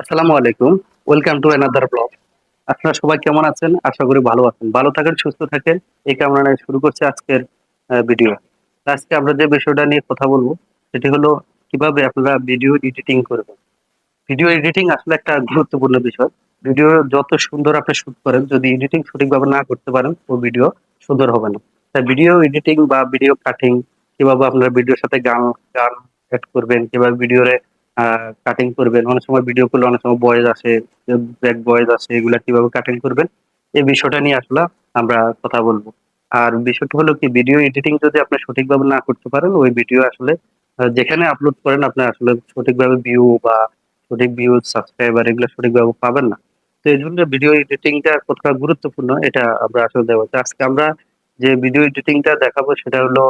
আসসালামু আলাইকুম। Welcome to another blog আপনারা সবাই কেমন আছেন? আশা করি ভালো আছেন। ভালো থাকেন, সুস্থ থাকেন। এই কামনায় শুরু করছি আজকের ভিডিও আজকে আমরা যে বিষয়টা নিয়ে কথা বলব, সেটি হলো কীভাবে আপনারা ভিডিও এডিটিং করবেন। ভিডিও এডিটিং আসলে একটা গুরুত্বপূর্ণ বিষয়। ভিডিও যত সুন্দর আপনি শুট করেন, যদি এডিটিং সঠিকভাবে না করতে পারেন, ও ভিডিও সুন্দর হবে না। তাই ভিডিও এডিটিং বা ভিডিও কাটিং কীভাবে আপনার ভিডিওর সাথে গান গান অ্যাড করবেন, কীভাবে ভিডিওরে কাটিং করবেন। অনেক সময় ভিডিও করলে অনেক সময় বয়েজ আসে ব্যাক বয়েজ আসে, এগুলা কীভাবে কাটিং করবেন? এই বিষয়টা নিয়ে আসলে আমরা কথা বলব। আর বিষয়টা হলো কি ভিডিও এডিটিং যদি আপনি সঠিকভাবে না করতে পারেন, ওই ভিডিও আসলে যেখানে আপলোড করেন, আপনি আসলে সঠিকভাবে ভিউ বা সঠিক ভিউ সাবস্ক্রাইবার এগুলো সঠিকভাবে পাবেন না। তো এই জন্য ভিডিও এডিটিংটা কতটা গুরুত্বপূর্ণ, এটা আমরা আসলে তো আজকে আমরা যে ভিডিও এডিটিংটা দেখাবো, সেটা হলো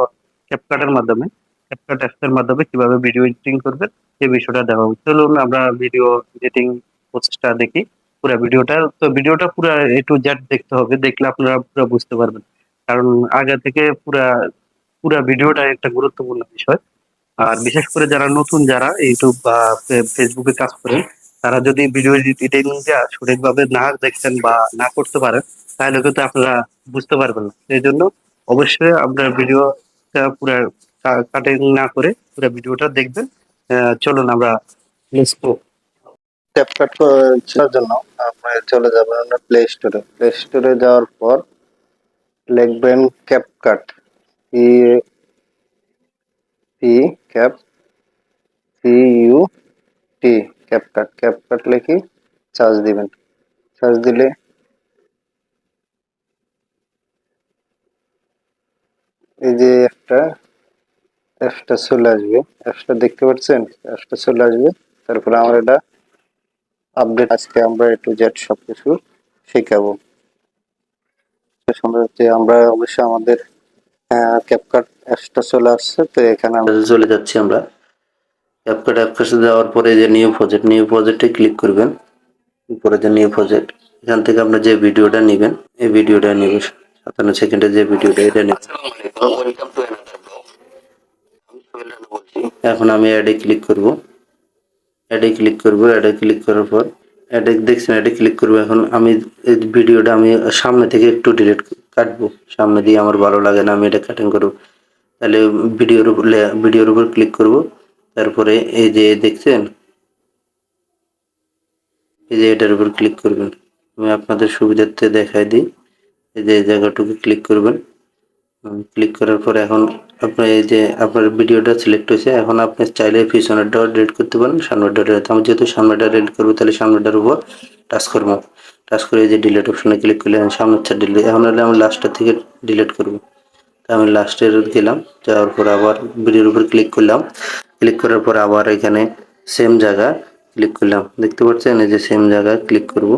ক্যাপকাটের মাধ্যমে। ক্যাপকাট অ্যাপসের মাধ্যমে কীভাবে ভিডিও এডিটিং করবেন এই বিষয়টা দেখাবো চলুন আমরা ভিডিও এডিটিং প্রসেসটা দেখি পুরো ভিডিওটা তো ভিডিওটা পুরো এ টু জেড দেখতে হবে, দেখলে আপনারা পুরো বুঝতে পারবেন। কারণ আগে থেকে পুরা পুরা ভিডিওটা একটা গুরুত্বপূর্ণ বিষয়। আর বিশেষ করে যারা নতুন, যারা ইউটিউব বা ফেসবুকে কাজ করেন, তারা যদি ভিডিও এডিটিংটা সঠিকভাবে না দেখছেন বা না করতে পারেন, তাহলে কিন্তু আপনারা বুঝতে পারবেন না। এই জন্য অবশ্যই আপনার ভিডিওটা পুরো কাটিং না করে পুরো ভিডিওটা দেখবেন। চলুন আমরা লেটস গো ক্যাপকাট করার জন্য আপনি চলে যাবেন আপনার প্লে স্টোরে প্লে স্টোরে যাওয়ার পর লিখবেন CapCut P P cap C U T CapCut CapCut লিখি চার্জ দিবেন। চার্জ দিলে এই যে একটা অ্যাপসটা চলে আসবে। অ্যাপসটা দেখতে পাচ্ছেন? অ্যাপসটা চলে আসবে। তারপরে আমরা এটা আপডেট আজকে আমরা এ টু জেড সবকিছু শেখাবো। আমরা অবশ্যই আমাদের ক্যাপকাট অ্যাপসটা চলে আসছে তো এখানে আমরা চলে যাচ্ছি আমরা। ক্যাপকাট অ্যাপকাশে যাওয়ার পরে যে নিউ প্রজেক্ট নিউ প্রজেক্টে ক্লিক করবেন। উপরে যে নিউ প্রজেক্ট এখান থেকে আপনি যে ভিডিওটা নেবেন এই ভিডিওটা নেবেন। সাতান্ন সেকেন্ডের যে ভিডিওটা এটা নেবেন। এখন আমি অ্যাডে ক্লিক করব। অ্যাডে ক্লিক করব অ্যাডে ক্লিক করার পর অ্যাডে দেখছেন অ্যাডে ক্লিক করব। এখন আমি এই ভিডিওটা আমি সামনে থেকে একটু ডিলিট কাটবো। সামনে দিয়ে আমার ভালো লাগে না, আমি এটা কাটিং করব। তাহলে ভিডিওর উপর ভিডিওর উপর ক্লিক করব। তারপরে এই যে দেখছেন, এই যে এটার উপর ক্লিক করবেন। আমি আপনাদের সুবিধার্থে দেখাই দিই। এই যে জায়গাটুকু ক্লিক করবেন। ক্লিক করার পর এখন আপনার এই যে আপনার ভিডিওটা সিলেক্ট হয়েছে, এখন আপনি চাইলে পিছনের পিছনেরটাও ডিলিট করতে পারেন সামনেরটা ডিলিট আমি যেহেতু সামনেটা ডিলিট করব, তাহলে সামনেটার উপর টাচ করব। টাচ করে এই যে ডিলিট অপশনে ক্লিক করলে সামনেরটা ডিলিট এখন হলে আমি লাস্টটা থেকে ডিলিট করব। আমি লাস্টের গেলাম, যাওয়ার পর আবার ভিডিওর উপর ক্লিক করলাম। ক্লিক করার পর আবার এখানে সেম জায়গা ক্লিক করলাম। দেখতে পাচ্ছেন? এই যে সেম জায়গা ক্লিক করব।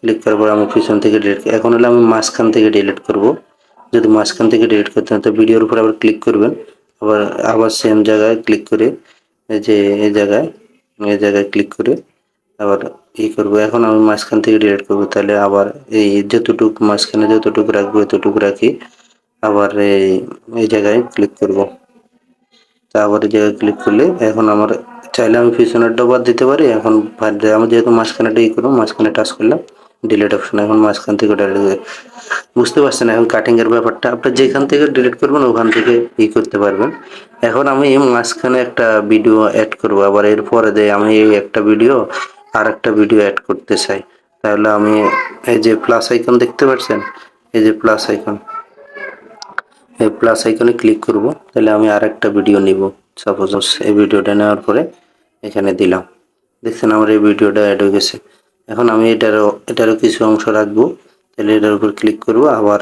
ক্লিক করার পর আমি পিছন থেকে ডিলিট এখন হলে আমি মাঝখান থেকে ডিলিট করব। যদি মাঝখান থেকে ডিলিট করতে হয়, তো ভিডিওর উপর আবার ক্লিক করবেন। আবার আবার সেম জায়গায় ক্লিক করে, এই যে, এই জায়গায় এই জায়গায় ক্লিক করে আবার ই করব। এখন আমি মাঝখান থেকে ডিলিট করব, তাহলে আবার এই যতটুকু, মাঝখানে যতটুকু রাখব, এতটুকু রাখি। আবার এই এই জায়গায় ক্লিক করব। তা আবার এই জায়গায় ক্লিক করলে এখন আমার, চাইলে আমি পিছনের ডবার দিতে পারি। এখন বাদ- আমি যেহেতু মাঝখানেটা ই করব, মাঝখানে টাচ করলাম। ডিলিট অপশন এখন মাঝখান থেকে ডিলিট বুঝতে পারছেন, এখন কাটিং এর ব্যাপারটা আপনি যেখান থেকে ডিলিট করবেন, ওখান থেকে ই করতে পারবেন। এখন আমি মাঝখানে একটা ভিডিও অ্যাড করব, আবার এরপরে যে আমি এই একটা ভিডিও আর একটা ভিডিও অ্যাড করতে চাই। তাহলে আমি এই যে প্লাস আইকন দেখতে পাচ্ছেন? এই যে প্লাস আইকন এই প্লাস আইকনে ক্লিক করব, তাহলে আমি আর একটা ভিডিও নিব। সাপোজ এই ভিডিওটা নেওয়ার পরে এখানে দিলাম। দেখছেন, আমার এই ভিডিওটা অ্যাড হয়ে গেছে। এখন আমি এটারও এটারও কিছু অংশ রাখব। তাহলে এটার উপর ক্লিক করব, আবার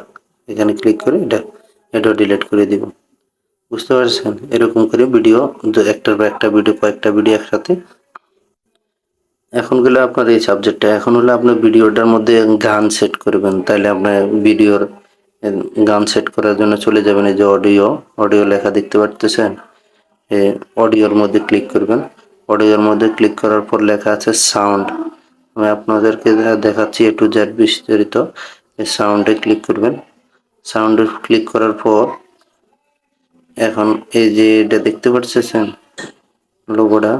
এখানে ক্লিক করে এটা, এটাও ডিলিট করে দিব। বুঝতে পারছেন? এরকম করে ভিডিও দু, একটার পর একটা ভিডিও কয়েকটা ভিডিও একসাথে। এখন গেলে আপনার এই সাবজেক্টটা এখন হলো আপনার ভিডিওটার মধ্যে গান সেট করবেন। তাহলে আপনার ভিডিওর গান সেট করার জন্য চলে যাবেন এই যে অডিও অডিও লেখা দেখতে পারতেছেন? অডিওর মধ্যে ক্লিক করবেন। অডিওর মধ্যে ক্লিক করার পর লেখা আছে সাউন্ড আমি আপনাদেরকে দেখাচ্ছি এ টু জেড বিস্তারিত। সাউন্ডে ক্লিক করবেন। সাউন্ডে ক্লিক করার পর এখন এই যে এটা দেখতে পাচ্ছেন লোগোটা,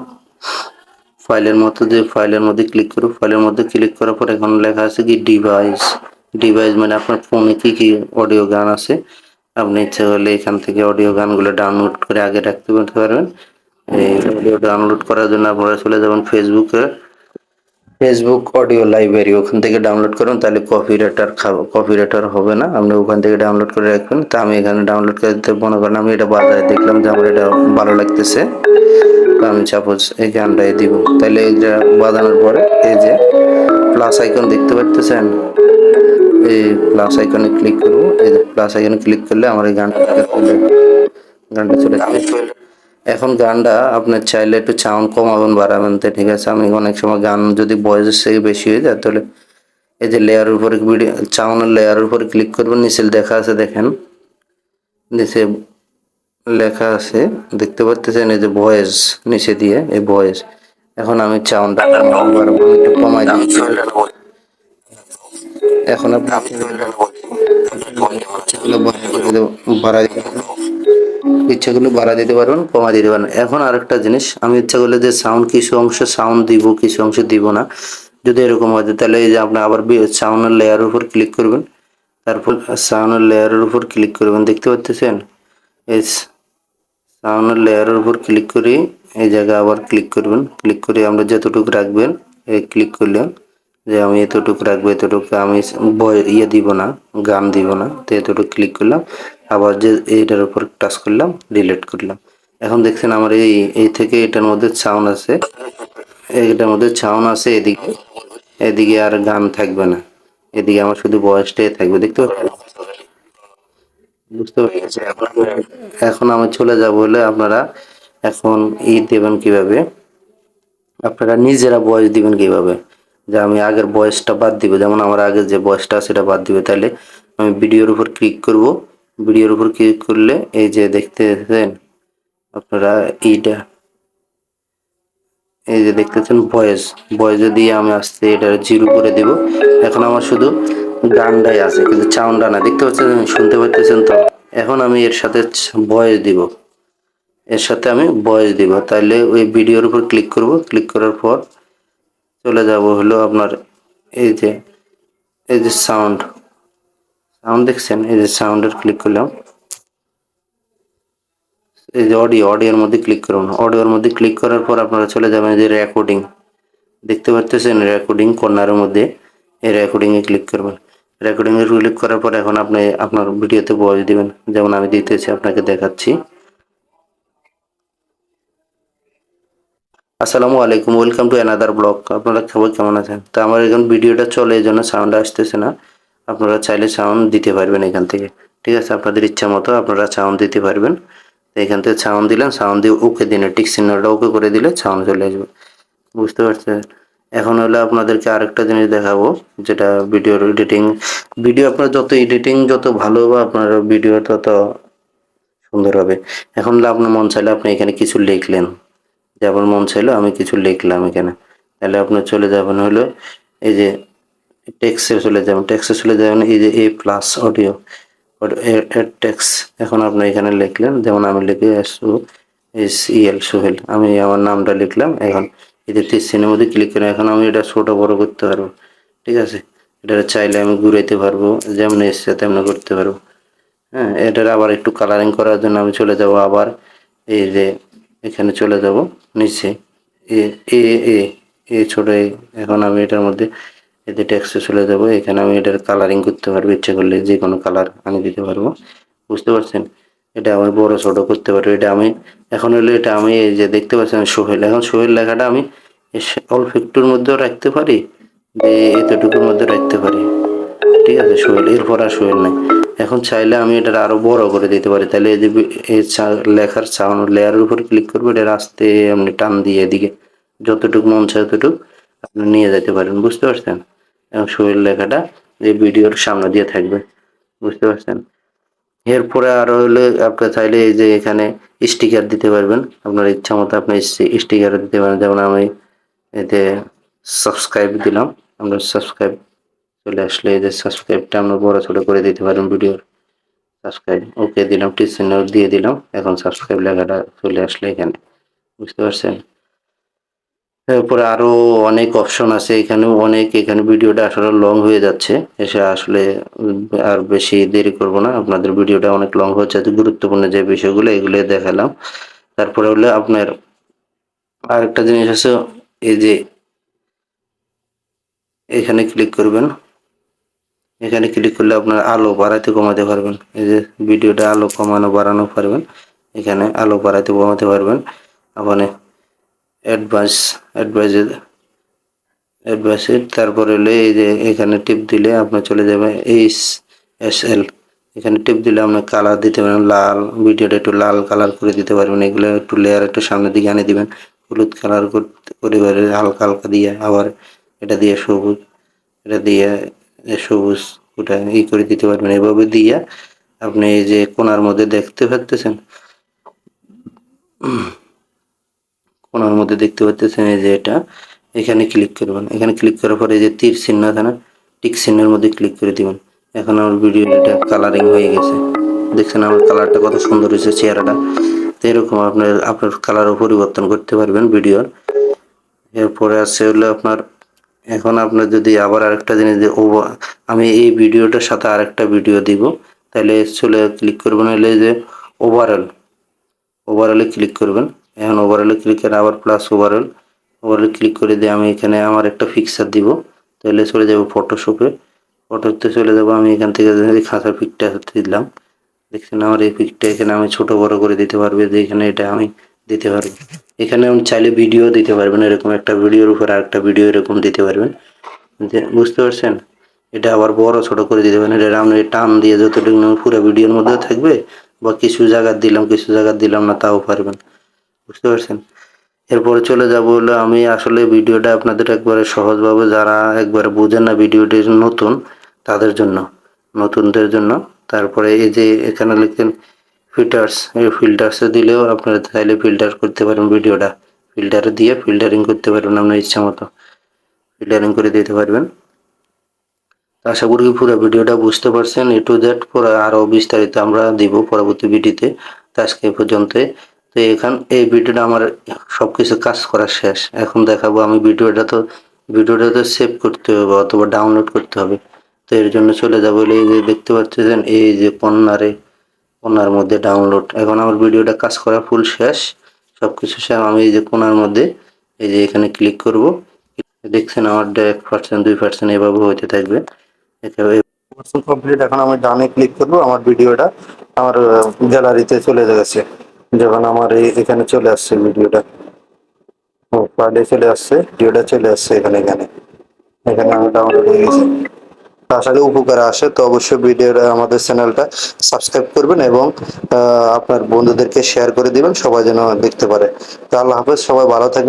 ফাইলের মতো যে ফাইলের মধ্যে ক্লিক করব ফাইলের মধ্যে ক্লিক করার পর এখন লেখা আছে কি ডিভাইস ডিভাইস মানে আপনার ফোনে কি কি অডিও গান আছে। আপনি ইচ্ছে করলে এখান থেকে অডিও গানগুলো ডাউনলোড করে আগে রাখতে পারতে পারবেন। এই অডিও ডাউনলোড করার জন্য আপনারা চলে যাবেন ফেসবুকে ফেসবুক অডিও লাইব্রেরি ওখান থেকে ডাউনলোড করুন, তাহলে কপিরাইটার কপিরাইটার হবে না। আপনি ওখান থেকে ডাউনলোড করে রাখবেন তা আমি এখানে ডাউনলোড করে দিতে, মনে করেন আমি এটা বাজারে দেখলাম যে আমার এটা ভালো লাগতেছে। তো আমি সাপোজ এই গানটাই দিব। তাহলে এইটা বাজানোর পরে, এই যে প্লাস আইকন দেখতে পাচ্ছেন এই প্লাস আইকনে ক্লিক করব। এই প্লাস আইকনে ক্লিক করলে আমার এই গানটা গানটা চলে যাবে এখন গানটা আপনার চাইলে একটু সাউন্ড কমাবেন বাড়াবেন তো ঠিক আছে আমি অনেক সময় গান যদি বয়সের থেকে বেশি হয়ে যায় তাহলে এই যে লেয়ারের উপরে ভিডিও সাউন্ডের লেয়ারের উপরে ক্লিক করবেন নিচে দেখা আছে দেখেন নিচে লেখা আছে দেখতে পাচ্ছেন এই যে ভয়েস নিচে দিয়ে এই ভয়েস এখন আমি সাউন্ডটা একটু কমাই দিচ্ছি এখন আপনি বাড়াই পারেন। ইচ্ছাগুলো বাড়া দিতে পারবেন কমা দিতে পারবেন। এখন আরেকটা জিনিস, আমি ইচ্ছা করলে যে সাউন্ড কিছু অংশে সাউন্ড দিব, কিছু অংশে দিব না। যদি এরকম হয়, তাহলে এই যে আপনি আবার সাউন্ডের লেয়ারের উপর ক্লিক করবেন। তারপর সাউন্ডের লেয়ারের উপর ক্লিক করবেন, দেখতে পাচ্ছেন এই সাউন্ডের লেয়ারের উপর ক্লিক করে এই জায়গায় আবার ক্লিক করবেন। ক্লিক করে আমরা যতটুকু রাখবেন, এই ক্লিক করলে যে আমি এতটুকু রাখব, এতটুকু আমি ইয়ে দিব না, গান দিব না, তো এতটুকু ক্লিক করলাম। আবার যে এইটার উপর টাচ করলাম ডিলিট করলাম। এখন দেখছেন আমার এই এই থেকে এটার মধ্যে সাউন্ড আছে। এটার মধ্যে সাউন্ড আছে এদিকে। এদিকে আর গান থাকবে না। এদিকে আমার শুধু বয়সটাই থাকবে, দেখতে বুঝতে পারছি এখন আমি চলে যাব বলে আপনারা এখন ই দেবেন কীভাবে? আপনারা নিজেরা বয়স দিবেন কীভাবে? যে আমি আগের বয়সটা বাদ দিব। যেমন আমার আগের যে বয়সটা সেটা বাদ দিবে। তাহলে আমি ভিডিওর উপর ক্লিক করব। ভিডিওর উপর ক্লিক করলে এই যে দেখতেছেন আপনারা এইটা, এই যে দেখতেছেন ভয়েস ভয়েসে দিয়ে আমি আস্তে এটা জিরো করে দিব। এখন আমার শুধু গানটাই আছে, কিন্তু সাউন্ডটা না, দেখতে পাচ্ছেন? শুনতে পাচ্ছেন তো? এখন আমি এর সাথে ভয়েস দিব। এর সাথে আমি ভয়েস দিব। তাহলে ওই ভিডিওর উপর ক্লিক করব। ক্লিক করার পর চলে যাব হলো আপনার এই যে এই যে সাউন্ড সাউন্ড দেখছেন? এই যে সাউন্ডের ক্লিক করলাম। এই যে অডিও অডিওর মধ্যে ক্লিক করুন। অডিওর মধ্যে ক্লিক করার পর আপনারা চলে যাবেন যে রেকর্ডিং দেখতে পাচ্ছেন রেকর্ডিং কর্নারের মধ্যে। এই রেকর্ডিং এ ক্লিক করবেন। রেকর্ডিং এ ক্লিক করার পর এখন আপনি আপনার ভিডিওতে ভয়েস দিবেন। যেমন আমি দিতেছি, আপনাকে দেখাচ্ছি। আসসালামু আলাইকুম। ওয়েলকাম টু অ্যানাদার ব্লগ আপনারা সবাই কেমন আছেন? তো আমার এখন ভিডিওটা চলে, এই জন্য সাউন্ড আসতেছে না। আপনারা চাইলে সাউন্ড দিতে পারবেন এখান থেকে। ঠিক আছে, আপনাদের ইচ্ছা মতো আপনারা সাউন্ড দিতে পারবেন। এখান থেকে সাউন্ড দিলেন সাউন্ড দিয়ে ওকে দিন টিক সিগন্যালটা ওকে করে দিলে সাউন্ড চলে আসবে। বুঝতে পারছেন? এখন হলো আপনাদেরকে আরেকটা জিনিস দেখাবো, যেটা ভিডিওর এডিটিং ভিডিও আপনার যত এডিটিং যত ভালো হবে, আপনার ভিডিও তত সুন্দর হবে। এখন আপনার মন চাইলে আপনি এখানে কিছু লিখলেন। যে আমার মন চাইলো আমি কিছু লিখলাম এখানে। তাহলে আপনার চলে যাবেন হলো এই যে টেক্সে চলে যাবেন টেক্সে চলে যাবেন এই যে এ প্লাস অডিও টেক্স এখন আপনি এখানে লিখলেন, যেমন আমি লিখি এসু এস ইএল সোহেল আমি আমার নামটা লিখলাম এখন যে তীর মধ্যে ক্লিক করে, এখন আমি এটা ছোটো বড় করতে পারব, ঠিক আছে এটা চাইলে আমি ঘুরাইতে পারব, যেমন ইচ্ছে তেমন করতে পারব হ্যাঁ এটার আবার একটু কালারিং করার জন্য আমি চলে যাব আবার, এই যে এখানে চলে যাব, নিচে, এ এ এ ছোট। এখন আমি এটার মধ্যে এতে টেক্সটে চলে যাব। এখানে আমি এটার কালারিং করতে পারব, ইচ্ছে করলে যে কোনো কালার আমি দিতে পারব। বুঝতে পারছেন? এটা আমি বড় ছোট করতে পারব। এটা আমি এখন হলে এটা আমি এই যে দেখতে পাচ্ছেন সোহেল। এখন সোহেল লেখাটা আমি অল্প একটুর মধ্যেও রাখতে পারি, যে এতটুকুর মধ্যে রাখতে পারি। ঠিক আছে, সোহেল। এরপর আর সোহেল নাই। এখন চাইলে আমি এটা আরও বড় করে দিতে পারি। তাহলে এই যে এই লেখার সাউন্ড লেয়ারের উপর ক্লিক করব এটা আস্তে আপনি টান দিয়ে এদিকে। যতটুকু মন চায় ততটুকু। আপনি নিয়ে যেতে পারেন, বুঝতে পারছেন? এবং সোহেল লেখাটা এই ভিডিওর সামনে দিয়ে থাকবে, বুঝতে পারছেন? এরপরে আরও হলো আপনি চাইলে এই যে এখানে স্টিকার দিতে পারবেন, আপনার ইচ্ছা মতো আপনি স্টিকার দিতে পারেন। যেমন আমি এতে সাবস্ক্রাইব দিলাম, আমরা সাবস্ক্রাইব চলে আসলে এই যে সাবস্ক্রাইবটা আমরা বড় ছোট করে দিতে পারেন ভিডিওর। সাবস্ক্রাইব ওকে দিলাম টি চিহ্ন দিয়ে দিলাম, এখন সাবস্ক্রাইব লেখাটা চলে আসলে এখানে, বুঝতে পারছেন? এরপরে আরও অনেক অপশন আছে। এখানেও অনেক, এখানে ভিডিওটা আসলে লং হয়ে যাচ্ছে। এসে আসলে আর বেশি দেরি করব না। আপনাদের ভিডিওটা অনেক লং হচ্ছে তো গুরুত্বপূর্ণ যে বিষয়গুলো, এগুলো দেখালাম। তারপরে হলো আপনার আরেকটা জিনিস আছে, এই যে এখানে ক্লিক করবেন। এখানে ক্লিক করলে আপনার আলো বাড়াতে কমাতে পারবেন। এই যে ভিডিওটা আলো কমানো, বাড়ানো পারবেন। এখানে আলো বাড়াতে কমাতে পারবেন। ওখানে অ্যাডভান্স অ্যাডভাইজের অ্যাডভাইসের তারপরে হলে এই যে এখানে টিপ দিলে আপনার চলে যাবে এইচ এস এল এখানে টিপ দিলে আপনার কালার দিতে পারবেন, লাল, ভিডিওটা একটু লাল কালার করে দিতে পারবেন, এগুলো একটু লেয়ার একটু সামনের দিকে আনে দিবেন, হলুদ কালার করে পারে হালকা হালকা দিয়ে আবার এটা দিয়ে সবুজ, এটা দিয়ে সবুজ ওটা ই করে দিতে পারবেন। এভাবে দিয়ে আপনি এই যে কোনার মধ্যে দেখতে পাচ্তেছেন কোনার মধ্যে দেখতে পাচ্ছেন এই যে এটা। এখানে ক্লিক করবেন। এখানে ক্লিক করার পরে এই যে তীর চিহ্ন আছে না টিক চিহ্নের মধ্যে ক্লিক করে দিবেন। এখন আমার ভিডিওটা কালারিং হয়ে গেছে। দেখছেন আমার কালারটা কত সুন্দর হয়েছে চেহারাটা। তো এরকম আপনার আপনার কালারও পরিবর্তন করতে পারবেন ভিডিওর এরপরে আছে হলো আপনার, এখন আপনার যদি আবার আরেকটা জিনিস আমি এই ভিডিওটার সাথে আরেকটা ভিডিও দিব। তাহলে চলে ক্লিক করবেন হলে যে ওভারঅল ওভারঅলে ক্লিক করবেন। এখন ওভারঅলে ক্লিক করে আবার প্লাস ওভারঅল ওভারঅলে ক্লিক করে দিয়ে আমি এখানে আমার একটা পিকচার দিব। তাহলে চলে যাব ফটোশপে ফটোতে চলে যাব, আমি এখান থেকে খাঁচার পিকটা দিলাম। দেখছেন আমার এই পিকটা এখানে আমি ছোট বড় করে দিতে পারবে যে এখানে এটা আমি দিতে পারব। এখানে আমি চাইলে ভিডিও দিতে পারবেন, এরকম একটা ভিডিওর উপর আরেকটা ভিডিও এরকম দিতে পারবেন। বুঝতে পারছেন? এটা আবার বড় ছোট করে দিতে পারেন। এটা আপনি টান দিয়ে যতটুকু পুরো ভিডিওর মধ্যে থাকবে, বা কিছু জায়গা দিলাম, কিছু জায়গা দিলাম না, তাও পারবেন। বুঝতে পারছেন? এরপরে চলে যাব হলো আমি আসলে ভিডিওটা আপনাদের একবারে সহজভাবে যারা একবারে বোঝেন না ভিডিওটি নতুন, তাদের জন্য, নতুনদের জন্য। তারপরে এই যে এখানে লিখছেন ফিল্টার্স এই ফিল্টার্সে দিলেও আপনারা চাইলে ফিল্টার করতে পারেন ভিডিওটা। ফিল্টার দিয়ে ফিল্টারিং করতে পারবেন আপনার ইচ্ছা মতো। ফিল্টারিং করে দিতে পারবেন। আশা করি পুরো ভিডিওটা বুঝতে পারছেন। এ টু জেড পরে আরও বিস্তারিত আমরা দিব পরবর্তী ভিডিওতে। আজকে পর্যন্ত তো এখান, এই ভিডিওটা আমার সবকিছু কাজ করা শেষ। এখন দেখাবো আমি ভিডিওটা তো ভিডিওটা তো সেভ করতে হবে অথবা ডাউনলোড করতে হবে। তো এর জন্য চলে যাব এই যে দেখতে পাচ্ছেন, এই যে কন্যারে কোনার মধ্যে ডাউনলোড এখন আমার ভিডিওটা কাজ করা ফুল শেষ। সবকিছু শেষ আমি এই যে কোনার মধ্যে, এই যে এখানে ক্লিক করব। দেখছেন আমার এক পার্সেন্ট দুই পার্সেন্ট এভাবে হতে থাকবে। কমপ্লিট এখন আমি ডানে ক্লিক করব, আমার ভিডিওটা আমার গ্যালারিতে চলে গেছে যখন আমার এখানে চলে আসছে ভিডিওটা, ও ফাইলে চলে আসছে, ভিডিওটা চলে আসছে এখানে এখানে। এখানে আমি ডাউনলোড হয়ে গেছি। আসলে উপকার আসে, তো অবশ্যই ভিডিওটা আমাদের চ্যানেলটা সাবস্ক্রাইব করবেন এবং আপনার বন্ধুদেরকে শেয়ার করে দিবেন, সবাই যেন দেখতে পারে। তো আল্লাহ হাফেজ, সবাই ভালো থাকবেন।